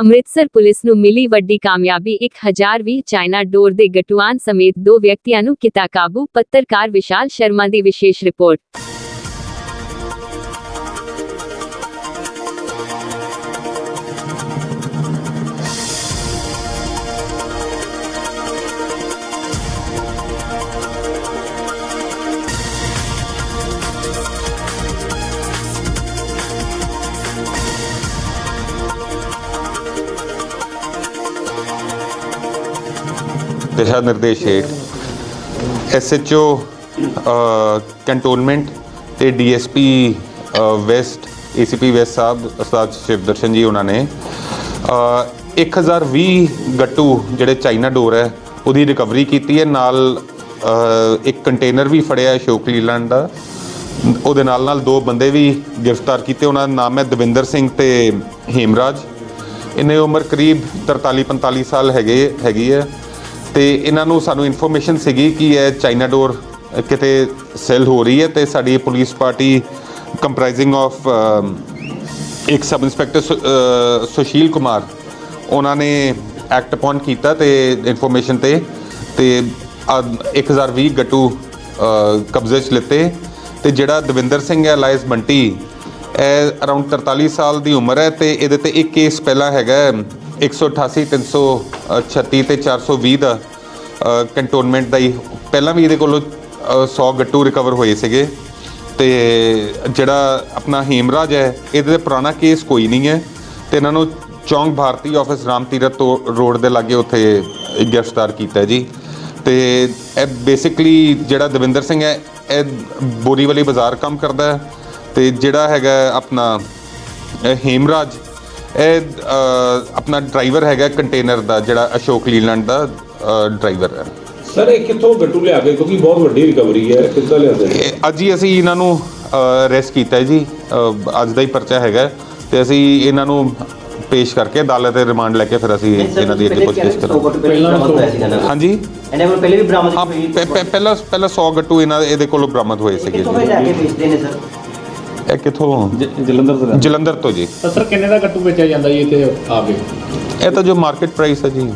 Amritsar police ਨੂੰ ਮਿਲੀ ਵੱਡੀ ਕਾਮਯਾਬੀ 1020 ਚਾਈਨਾ ਡੋਰ ਦੇ ਗਟੂਆਨ ਸਮੇਤ ਦੋ ਵਿਅਕਤੀਆਂ ਨੂੰ ਕੀਤਾ ਕਾਬੂ, ਪੱਤਰਕਾਰ ਵਿਸ਼ਾਲ ਸ਼ਰਮਾ ਦੀ ਵਿਸ਼ੇਸ਼ ਰਿਪੋਰਟ। ਦਿਸ਼ਾ ਨਿਰਦੇਸ਼ ਹੇਠ ਐਸਐਚਓ ਕੰਟੋਨਮੈਂਟ ਤੇ DSP west ACP west Sahib ਉਸਤਾਦ ਸ਼ਿਵਦਰਸ਼ਨ ਜੀ ਉਹਨਾਂ ਨੇ ਅ, 1020 ਗੱਟੂ ਜਿਹੜੇ ਚਾਈਨਾ ਡੋਰ ਹੈ ਉਹਦੀ ਰਿਕਵਰੀ ਕੀਤੀ ਹੈ। ਨਾਲ ਇੱਕ ਕੰਟੇਨਰ ਵੀ ਫੜਿਆ ਅਸ਼ੋਕ ਲੀਲੈਂਡ ਦਾ। ਉਹਦੇ ਨਾਲ ਨਾਲ ਦੋ ਬੰਦੇ ਵੀ ਗ੍ਰਿਫਤਾਰ ਕੀਤੇ। ਉਹਨਾਂ ਦਾ ਨਾਮ ਹੈ ਦਵਿੰਦਰ ਸਿੰਘ ਤੇ ਹੇਮਰਾਜ। ਇਹਨੇ ਉਮਰ ਕਰੀਬ 43 45 ਸਾਲ ਹੈਗੇ ਹੈਗੀ ਹੈ। ਤੇ ਇਹਨਾਂ ਨੂੰ ਸਾਨੂੰ ਇਨਫੋਰਮੇਸ਼ਨ ਸੀਗੀ ਕਿ ਇਹ ਚਾਈਨਾ ਡੋਰ ਕਿਤੇ ਸੈਲ ਹੋ ਰਹੀ ਹੈ ਤੇ ਸਾਡੀ ਪੁਲਿਸ ਪਾਰਟੀ ਕੰਪਰਾਈਜ਼ਿੰਗ ਆਫ ਇੱਕ ਸਬ ਇੰਸਪੈਕਟਰ ਸੁਸ਼ੀਲ ਕੁਮਾਰ, ਉਹਨਾਂ ਨੇ ਐਕਟ ਅਪਨ ਕੀਤਾ ਤੇ ਇਨਫੋਰਮੇਸ਼ਨ ਤੇ ਤੇ, ਅਹ 1020 ਗੱਟੂ ਕਬਜ਼ੇ 'ਚ ਲਿੱਤੇ ਤੇ ਜਿਹੜਾ ਦਵਿੰਦਰ ਸਿੰਘ ਹੈ, ਲਾਇਸ ਬੰਟੀ, ਇਹ ਅਰਾਊਂਡ 43 ਸਾਲ ਦੀ ਉਮਰ ਹੈ ਤੇ ਇਹਦੇ ਤੇ ਇੱਕ ਕੇਸ ਪਹਿਲਾਂ ਹੈਗਾ 188 336 ਤੇ 420 ਦਾ ਕੰਟੋਨਮੈਂਟ ਦਾ ਹੀ ਪਹਿਲਾਂ ਵੀ ਇਹਦੇ ਕੋਲੋਂ ਅਹ, 100 ਗੱਟੂ ਰਿਕਵਰ ਹੋਏ ਸੀਗੇ। ਤੇ ਜਿਹੜਾ ਆਪਣਾ ਹੇਮਰਾਜ ਹੈ ਇਹਦੇ ਤੇ ਪੁਰਾਣਾ ਕੇਸ ਕੋਈ ਨਹੀਂ ਹੈ। ਤੇ ਇਹਨਾਂ ਨੂੰ ਚੌਂਕ ਭਾਰਤੀ ਆਫਿਸ ਰਾਮ ਤੀਰਥ ਤੋਂ ਰੋਡ ਦੇ ਲਾਗੇ ਉੱਥੇ ਗ੍ਰਿਫਤਾਰ ਕੀਤਾ ਜੀ। ਤੇ ਇਹ ਬੇਸਿਕਲੀ ਜਿਹੜਾ ਦਵਿੰਦਰ ਸਿੰਘ ਹੈ ਇਹ ਬੋਰੀਵਾਲੀ ਬਾਜ਼ਾਰ ਕੰਮ ਕਰਦਾ ਹੈ। ਤੇ ਜਿਹੜਾ ਹੈਗਾ ਆਪਣਾ ਇਹ ਹੇਮਰਾਜ ਇਹ ਆਪਣਾ ਡਰਾਈਵਰ ਹੈਗਾ ਕੰਟੇਨਰ ਦਾ ਜਿਹੜਾ ਅਸ਼ੋਕ ਲੀਲੈਂਡ ਦਾ ਡਰਾਈਵਰ ਹੈ। ਸਰ ਇਹ ਕਿੱਥੋਂ ਗੱਟੂ ਲਿਆ ਕੇ? ਕਿਉਂਕਿ ਬਹੁਤ ਵੱਡੀ ਰਿਕਵਰੀ ਹੈ ਕਿੱਦਾਂ ਲਿਆਦੇ ਇਹ ਅੱਜ ਹੀ ਅਸੀਂ ਇਹਨਾਂ ਨੂੰ ਅਰੈਸਟ ਕੀਤਾ ਜੀ। ਅੱਜ ਦਾ ਹੀ ਪਰਚਾ ਹੈਗਾ ਤੇ ਅਸੀਂ ਇਹਨਾਂ ਨੂੰ ਪੇਸ਼ ਕਰਕੇ ਅਦਾਲਤ ਦੇ ਰਿਮਾਂਡ ਲੈ ਕੇ ਫਿਰ ਅਸੀਂ ਇਹਨਾਂ ਦੀ ਅੱਗੇ ਪੁੱਛਗਿੱਛ ਕਰਾਂਗੇ। ਨਾ। ਹਾਂਜੀ? ਇਹਨੇ ਕੋਲ ਪਹਿਲੇ ਵੀ ਬਰਾਮਦ ਹੋਈ ਪਹਿ- ਪਹਿ- ਪਹਿਲਾਂ ਪਹਿਲਾਂ 100 ਗੱਟੂ ਇਹਨਾਂ ਦੇ- ਇਹਦੇ ਕੋਲੋਂ ਬਰਾਮਦ ਹੋਏ ਸੀਗੇ ਕਿੱਥੋਂ ਲੈ ਕੇ ਵੇਚਦੇ ਨੇ ਸਰ? ਇਹ ਕਿੱਥੋਂ? ਜਲੰਧਰ ਤੋਂ ਜਲੰਧਰ ਤੋਂ ਜੀ। ਤਾਂ ਸਰ ਕਿੰਨੇ ਦਾ ਗੱਟੂ ਵੇਚਿਆ ਜਾਂਦਾ ਜੀ ਇੱਥੇ ਆ ਕੇ? ਇਹ ਤਾਂ ਜੋ ਮਾਰਕੀਟ ਪ੍ਰਾਈਸ ਹੈ ਜੀ।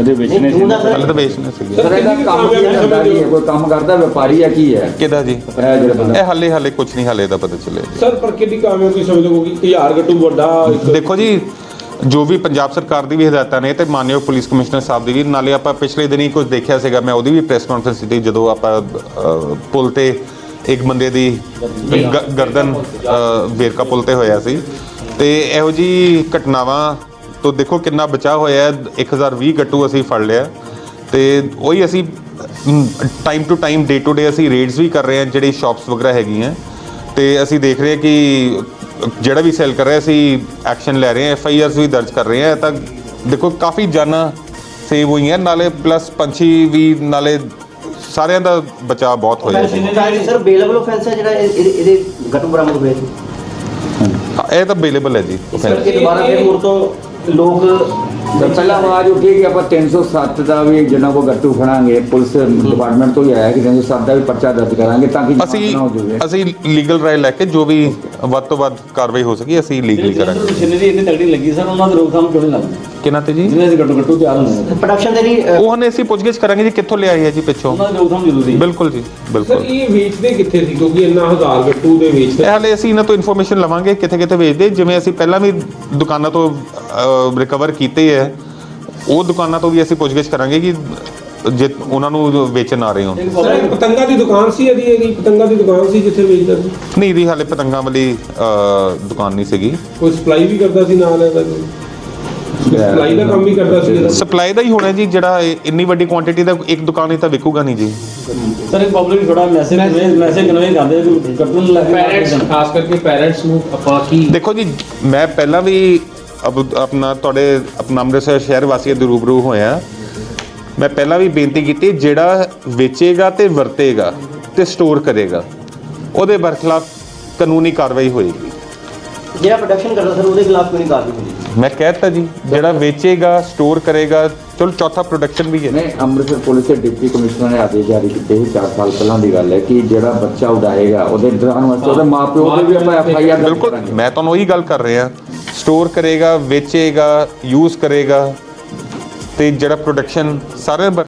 ਅਜੇ ਨਹੀਂ ਤੂੰ ਦਾ ਪਹਿਲਾਂ ਸਰ? ਤਾਂ ਵੇਚਣੇ ਸੀਗੇ। ਸਰ, ਇਹਦਾ ਕੰਮ ਕੀ ਹੁੰਦਾ ਹੈ ਸਮਝਦੇ ਕੋਈ ਕੰਮ ਕਰਦਾ ਵਪਾਰੀ ਹੈ ਕੀ ਹੈ? ਕਿਹਦਾ ਜੀ? ਇਹ ਜਿਹੜਾ ਬੰਦਾ। ਇਹ ਹੱਲੇ ਹੱਲੇ ਕੁਝ ਨਹੀਂ ਹੱਲੇ ਦਾ ਪਤਾ ਚੱਲਿਆ ਜੀ। ਸਰ ਪਰ ਕਿੰਨੀ ਕਾਮਯਾਬੀ ਸਮਝਦੇ ਹੋ ਕਿ 1000 ਗੱਟੂ ਵੱਡਾ ਇੱਕ ਦੇਖੋ ਜੀ ਜੋ ਵੀ ਪੰਜਾਬ ਸਰਕਾਰ ਦੀ ਵੀ ਹਦਾਇਤਾਂ ਨੇ ਤੇ ਮਾਨਯੋਗ ਪੁਲਿਸ ਕਮਿਸ਼ਨਰ ਸਾਹਿਬ ਦੀ ਵੀ ਨਾਲੇ ਆਪਾਂ ਪਿਛਲੇ ਦਿਨੀ ਕੁਝ ਦੇਖਿਆ ਸੀਗਾ ਮੈਂ ਉਹਦੀ ਵੀ ਪ੍ਰੈਸ ਕਾਨਫਰੰਸ ਕੀਤੀ ਜਦੋਂ ਆਪਾਂ ਪੁਲ ਤੇ ਇੱਕ ਬੰਦੇ ਦੀ ਗ- ਗਰਦਨ ਅ, ਵੇਰਕਾ ਪੁਲ ਤੇ ਹੋਇਆ ਸੀ। ਤੇ ਇਹੋ ਜੀ ਘਟਨਾਵਾਂ ਤੋਂ ਦੇਖੋ ਕਿੰਨਾ ਬਚਾਅ ਹੋਇਆ ਹੈ। 1020 ਗੱਟੂ ਅਸੀਂ ਫੜ ਲਿਆ। ਤੇ ਉਹੀ ਅਸੀਂ time to time day to day ਅਸੀਂ ਰੇਡਸ ਵੀ ਕਰ ਰਹੇ ਹਾਂ ਜਿਹੜੀ ਸ਼ਾਪਸ ਵਗੈਰਾ ਹੈਗੀਆਂ। ਤੇ ਅਸੀਂ ਦੇਖ ਰਹੇ ਹਾਂ ਕਿ ਜਿਹੜਾ ਵੀ ਸੈਲ ਕਰ ਰਿਹਾ ਅਸੀਂ ਐਕਸ਼ਨ ਲੈ ਰਹੇ ਹਾਂ ਐਫ ਆਈ ਆਰਸ ਵੀ ਦਰਜ ਕਰ ਰਹੇ ਹਾਂ। ਤਾਂ ਦੇਖੋ ਕਾਫੀ ਜਾਨਾਂ ਸੇਵ ਹੋਈਆਂ। ਨਾਲੇ ਪਲੱਸ ਪੰਛੀ ਵੀ ਨਾਲੇ ਸਾਰਿਆਂ ਦਾ ਬਚਾਅ ਬਹੁਤ ਹੋਇਆ ਜੀ। ਸਰ ਬੇਲੇਬਲ ਆਫੈਂਸ ਹੈ ਜਿਹੜਾ ਇਹ- ਇਹਦੇ ਇਹਦੇ ਗੱਟੂ ਬਰਾਮਦ ਹੋਏ ਸੀ? ਹਾਂ, ਇਹ ਤਾਂ ਅਵੇਲੇਬਲ ਹੈ ਜੀ। ਇਸ ਕਰਕੇ ਦੁਬਾਰਾ ਫਿਰ ਮੁੜ ਤੋਂ ਲੋਕ ਪਹਿਲਾਂ ਆਵਾਜ਼ ਉੱਠੀ ਕਿ ਆਪਾਂ 307 ਦਾ ਵੀ ਜਿਹਨਾਂ ਕੋ ਗੱਟੂ ਫੜਾਂਗੇ ਪੁਲਿਸ ਡਿਪਾਰਟਮੈਂਟ ਤੋਂ ਹੀ ਆਇਆ ਕਿ 307 ਦਾ ਵੀ ਪਰਚਾ ਦਰਜ ਕਰਾਂਗੇ ਤਾਂ ਕਿ ਅਸੀਂ ਅਸੀਂ ਲੀਗਲ ਰਾਏ ਲੈ ਕੇ ਜੋ ਵੀ ਵੱਧ ਤੋਂ ਵੱਧ ਕਾਰਵਾਈ ਹੋ ਸਕੀ ਅਸੀਂ ਲੀਗਲੀ ਕਰਾਂਗੇ। ਮਸ਼ੀਨਰੀ ਇੰਨੀ ਤਗੜੀ ਲੱਗੀ ਸਰ ਉਹਨਾਂ ਦੇ ਰੋਕਥਾਮ ਕਿਉਂ ਨਹੀਂ ਲੱਗਦੀ ਕਿਹਨਾਂ ਤੇ ਜੀ? ਜਿਹਨੇ ਅਸੀਂ ਗੱਟੂ ਗੱਟੂ ਤਿਆਰ ਹੁੰਦੇ ਨੇ ਪ੍ਰੋਡਕਸ਼ਨ ਦੇ ਲਈ ਅ, ਉਹ ਹਨੇ ਅਸੀਂ ਪੁੱਛਗਿੱਛ ਕਰਾਂਗੇ ਜੀ ਕਿੱਥੋਂ ਲਿਆਈ ਹੈ ਜੀ ਪਿੱਛੋਂ। ਉਹਨਾਂ ਦੀ ਰੋਕਥਾਮ ਜ਼ਰੂਰੀ ਹੈ। ਬਿਲਕੁਲ ਜੀ ਸਰ ਬਿਲਕੁਲ ਇਹ ਵੇਚਦੇ ਕਿੱਥੇ ਸੀ? ਕਿਉਂਕਿ ਇੰਨਾ ਹਜ਼ਾਰ ਗੱਟੂ ਦੇ ਵੇਚਦੇ। ਇਹ ਹਾਲੇ ਅਸੀਂ ਇਹਨਾਂ ਤੋਂ ਇਨਫੋਰਮੇਸ਼ਨ ਲਵਾਂਗੇ ਕਿੱਥੇ ਕਿੱਥੇ ਵੇਚਦੇ। ਜਿਵੇਂ ਅਸੀਂ ਪਹਿਲਾਂ ਵੀ ਦੁਕਾਨਾਂ ਤੋਂ ਰਿਕਵਰ ਕੀਤੇ ਹੈ ਉਹ ਦੁਕਾਨਾਂ ਤੋਂ ਵੀ ਅਸੀਂ ਪੁੱਛਗਿੱਛ ਕਰਾਂਗੇ ਕਿ ਜੇ ਉਹਨਾਂ ਨੂੰ ਵੇਚਣ ਆ ਰਹੇ ਹੋ ਸਰ ਇਹ ਪਤੰਗਾ ਦੀ ਦੁਕਾਨ ਸੀ ਇਹਦੀ ਇਹਦੀ ਪਤੰਗਾ ਦੀ ਦੁਕਾਨ ਸੀ ਜਿੱਥੇ ਵੇਚਦਾ ਸੀ? ਨਹੀਂ ਦੀ ਹਾਲੇ ਪਤੰਗਾਂ ਵਾਲੀ ਅ, ਦੁਕਾਨ ਨਹੀਂ ਸੀਗੀ। ਕੋਈ ਸਪਲਾਈ ਵੀ ਕਰਦਾ ਸੀ ਨਾਲ ਇਹਦਾ ਕੋਈ? ਸਪਲਾਈ ਦਾ ਕੰਮ ਵੀ ਕਰਦਾ ਸੀ ਇਹਦਾ? ਸਪਲਾਈ ਦਾ ਹੀ ਹੋਣਾ ਜੀ ਜਿਹੜਾ ਇਹ ਇੰਨੀ ਵੱਡੀ ਕੁਆਂਟੀਟੀ ਦਾ ਇੱਕ ਦੁਕਾਨ ਹੀ ਤਾਂ ਵਿਕੂਗਾ ਨਹੀਂ ਜੀ। ਸਰ ਇਹ ਪਬਲਿਕ ਥੋੜਾ ਮੈਸੇਜ ਮੈਸੇਜ ਕਨਵੇ ਕਰਦੇ ਕਿ ਗੱਟੂ ਨੂੰ ਲੈ ਕੇ ਪੈਰੈਂਟਸ ਖਾਸ ਕਰਕੇ ਪੈਰੈਂਟਸ ਨੂੰ ਆਪਾਂ ਕੀ ਦੇਖੋ ਜੀ ਮੈਂ ਪਹਿਲਾਂ ਵੀ ਅਬ- ਆਪਣਾ ਤੁਹਾਡੇ ਆਪਣਾ ਅੰਮ੍ਰਿਤਸਰ ਸ਼ਹਿਰ ਵਾਸੀਆਂ ਦੇ ਰੂਬਰੂ ਹੋਇਆ। ਮੈਂ ਪਹਿਲਾਂ ਵੀ ਬੇਨਤੀ ਕੀਤੀ ਜਿਹੜਾ ਵੇਚੇਗਾ ਤੇ ਵਰਤੇਗਾ ਤੇ ਸਟੋਰ ਕਰੇਗਾ ਉਹਦੇ ਬਰਖਲਾਫ ਕਾਨੂੰਨੀ ਕਾਰਵਾਈ ਹੋਏਗੀ। ਜਿਹੜਾ ਪ੍ਰੋਡਕਸ਼ਨ ਕਰਦਾ ਸਰ ਉਹਦੇ ਖਿਲਾਫ ਕੋਈ ਨਹੀਂ ਕਾਰਵਾਈ ਹੁੰਦੀ ਮੈਂ ਕਹਿਤਾ ਜੀ ਜਿਹੜਾ ਵੇਚੇਗਾ ਸਟੋਰ ਕਰੇਗਾ ਚਲੋ ਚੌਥਾ ਪ੍ਰੋਡਕਸ਼ਨ ਵੀ ਹੈ। ਨਹੀਂ ਅੰਮ੍ਰਿਤਸਰ ਪੁਲਿਸ ਦੇ ਡਿਪਟੀ ਕਮਿਸ਼ਨਰ ਨੇ ਆਦੇਸ਼ ਜਾਰੀ ਕੀਤੇ ਸੀ 4 ਸਾਲ ਪਹਿਲਾਂ ਦੀ ਗੱਲ ਹੈ ਕਿ ਜਿਹੜਾ ਬੱਚਾ ਉਡਾਏਗਾ ਉਹਦੇ ਡਰਾਉਣ ਵਾਸਤੇ ਉਹਦੇ ਮਾਪਿਓ ਦੇ ਵੀ ਆਪਾਂ ਐਫ ਆਈ ਆਰ ਬਿਲਕੁਲ ਮੈਂ ਤੁਹਾਨੂੰ ਉਹੀ ਗੱਲ ਕਰ ਰਿਹਾ। ਸਟੋਰ ਕਰੇਗਾ ਵੇਚੇਗਾ ਯੂਜ਼ ਕਰੇਗਾ ਤੇ ਜਿਹੜਾ ਪ੍ਰੋਡਕਸ਼ਨ ਸਾਰੇ ਬ-